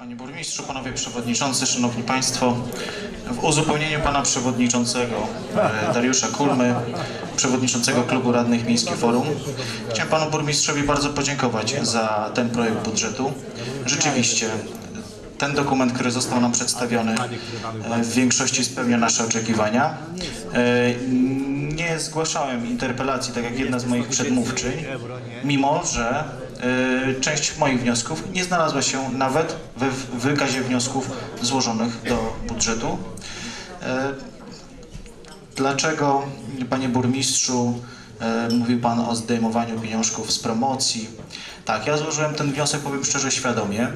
Panie Burmistrzu, Panowie Przewodniczący, Szanowni Państwo, w uzupełnieniu Pana Przewodniczącego e, Dariusza Kulmy, Przewodniczącego Klubu Radnych Miejski Forum, chciałem Panu Burmistrzowi bardzo podziękować za ten projekt budżetu. Rzeczywiście ten dokument, który został nam przedstawiony, e, w większości spełnia nasze oczekiwania. E, Nie zgłaszałem interpelacji, tak jak jedna z moich przedmówczyń, mimo że część moich wniosków nie znalazła się nawet we wykazie wniosków złożonych do budżetu. E, Dlaczego, panie burmistrzu, e, mówił pan o zdejmowaniu pieniążków z promocji? Tak, ja złożyłem ten wniosek, powiem szczerze, świadomie.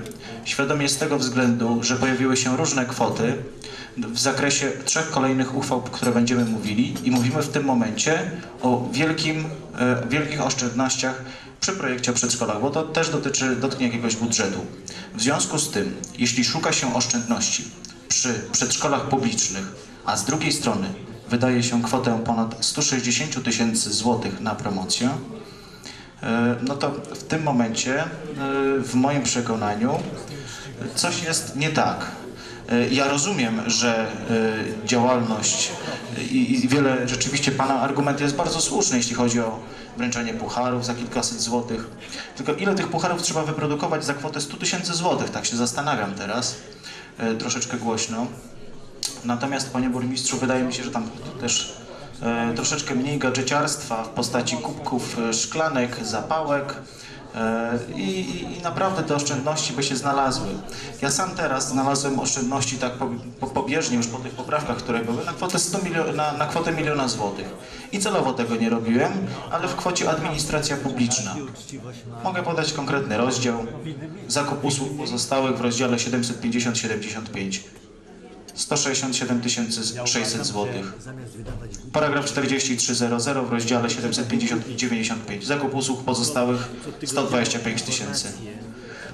Świadomie z tego względu, że pojawiły się różne kwoty w zakresie trzech kolejnych uchwał, które będziemy mówili i mówimy w tym momencie o wielkim, e, wielkich oszczędnościach przy projekcie o przedszkolach, bo to też dotyczy, dotknie jakiegoś budżetu. W związku z tym, jeśli szuka się oszczędności przy przedszkolach publicznych, a z drugiej strony wydaje się kwotę ponad 160 tysięcy złotych na promocję, e, no to w tym momencie, e, w moim przekonaniu, coś jest nie tak. E, Ja rozumiem, że e, działalność i i wiele, rzeczywiście Pana argument jest bardzo słuszny, jeśli chodzi o wręczanie pucharów za kilkaset złotych. Tylko ile tych pucharów trzeba wyprodukować za kwotę 100 tysięcy złotych? Tak się zastanawiam teraz, troszeczkę głośno. Natomiast, panie burmistrzu, wydaje mi się, że tam też troszeczkę mniej gadżeciarstwa w postaci kubków szklanek, zapałek i, i, i naprawdę te oszczędności by się znalazły. Ja sam teraz znalazłem oszczędności tak po, po, pobieżnie już po tych poprawkach, które były, na kwotę, 100 milio, na, na kwotę miliona złotych. I celowo tego nie robiłem, ale w kwocie administracja publiczna. Mogę podać konkretny rozdział. Zakup usług pozostałych w rozdziale 750-75. 167 600 zł. Paragraf 4300 w rozdziale 750-95. Zakup usług pozostałych 125 tysięcy.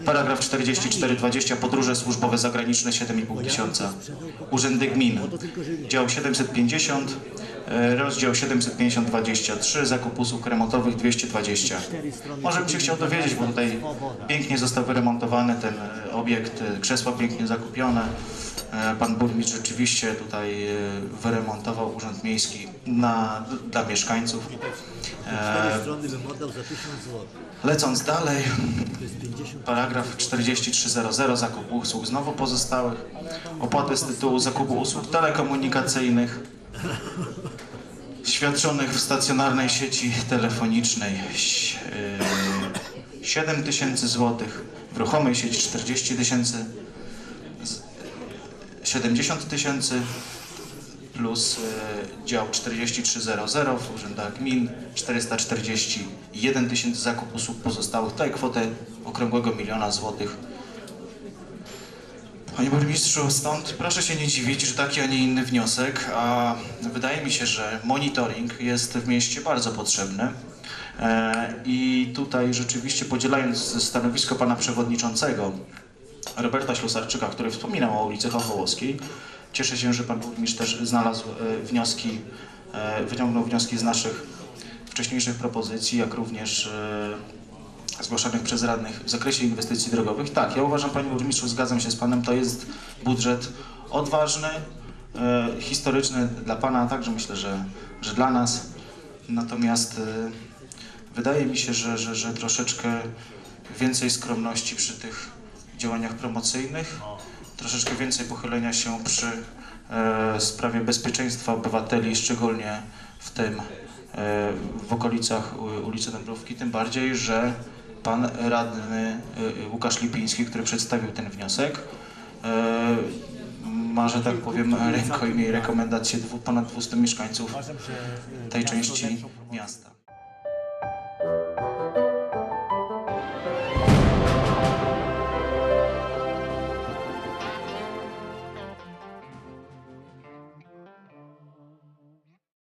Paragraf 4420. Podróże służbowe zagraniczne 7,5 tysiąca. Urzędy gmin. Dział 750. e, Rozdział 750-23. Zakup usług remontowych 220. Może bym się chciał dowiedzieć, bo tutaj pięknie został wyremontowany ten e, obiekt, e, krzesła pięknie zakupione. Pan burmistrz rzeczywiście tutaj wyremontował urząd miejski na, dla mieszkańców. Cztery strony bym oddał za 1000 zł. Lecąc dalej, To jest 50. paragraf 4300 zakup usług znowu pozostałych, opłaty z tytułu zakupu usług telekomunikacyjnych świadczonych w stacjonarnej sieci telefonicznej ś- yy, 7 tysięcy złotych, w ruchomej sieci 40 tysięcy, z- 70 tysięcy plus y, dział 4300 w urzędach gmin 441 tysięcy zakup usług pozostałych. Tutaj kwotę okrągłego miliona złotych. Panie burmistrzu, stąd proszę się nie dziwić, że taki, a nie inny wniosek, a wydaje mi się, że monitoring jest w mieście bardzo potrzebny. E, I tutaj rzeczywiście podzielając stanowisko pana przewodniczącego, Roberta Ślusarczyka, który wspominał o ulicy Chochołowskiej. Cieszę się, że pan burmistrz też znalazł e, wnioski, e, wyciągnął wnioski z naszych wcześniejszych propozycji, jak również zgłaszanych przez radnych w zakresie inwestycji drogowych. Tak, ja uważam, panie burmistrzu, zgadzam się z panem, to jest budżet odważny, e, historyczny dla pana, także myślę, że, że dla nas. Natomiast e, wydaje mi się, że, że, że troszeczkę więcej skromności przy tych działaniach promocyjnych, troszeczkę więcej pochylenia się przy e, sprawie bezpieczeństwa obywateli, szczególnie w tym e, w okolicach ulicy Dąbrówki, tym bardziej, że pan radny e, Łukasz Lipiński, który przedstawił ten wniosek, e, ma, że tak powiem, rękojmie i rekomendacje ponad 200 mieszkańców tej części miasta.